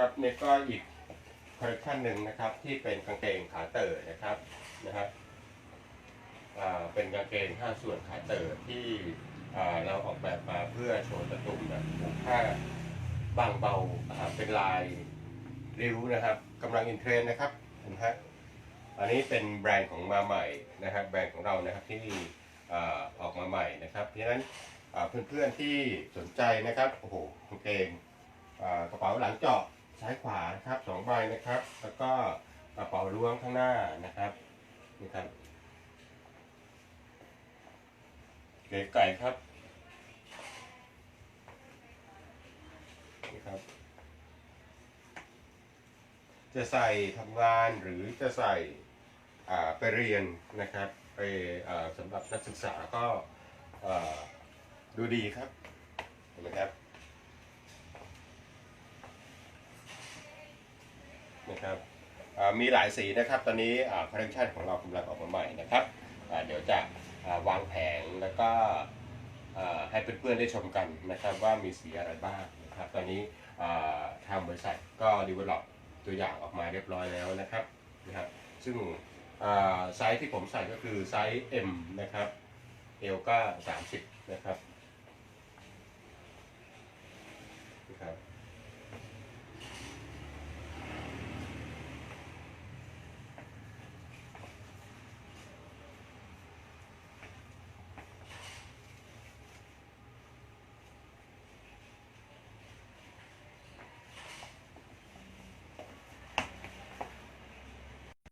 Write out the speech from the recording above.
ครับนี่ก็อีกคอลเลคชันหนึ่งนะครับ ที่เป็นกางเกงขาเต๋อนะครับนะครับเป็นกางเกงห้าส่วนขาเต๋อที่เราออกแบบมาเพื่อโชว์ตะตุ่มแบบผูกผ้าบางเบาเป็นลายริ้วนะครับกำลังอินเทรนด์นะครับเห็นไหมฮะอันนี้เป็นแบรนด์ของมาใหม่นะครับแบรนด์ของเรานะครับที่ออกมาใหม่นะครับเพราะฉะนั้นอ่าเพื่อนๆที่สนใจนะครับโอ้โหกางเกงกระเป๋าหลังเจาะ ซ้ายขวานะครับสองใบนะครับ แล้วก็กระเป๋าล้วงข้างหน้านะครับนี่ครับเก๋ไก่ครับนี่ครับ จะใส่ทำงานหรือจะใส่ไปเรียนนะครับ ไปสำหรับนักศึกษาก็ดูดีครับเห็นไหมครับ นะครับมีหลายสีนะครับ ตอนนี้คอลเลคชันของเรากำลังออกมาใหม่นะครับ เดี๋ยวจะวางแผงแล้วก็ให้เพื่อนๆได้ชมกันนะครับว่ามีสีอะไรบ้างนะครับ ตอนนี้ทางบริษัทก็ดีเวล็อปตัวอย่างออกมาเรียบร้อยแล้วนะครับนะครับ ซึ่งไซส์ที่ผมใส่ก็คือไซส์ M นะครับ L ก็ 30 นะครับนะครับ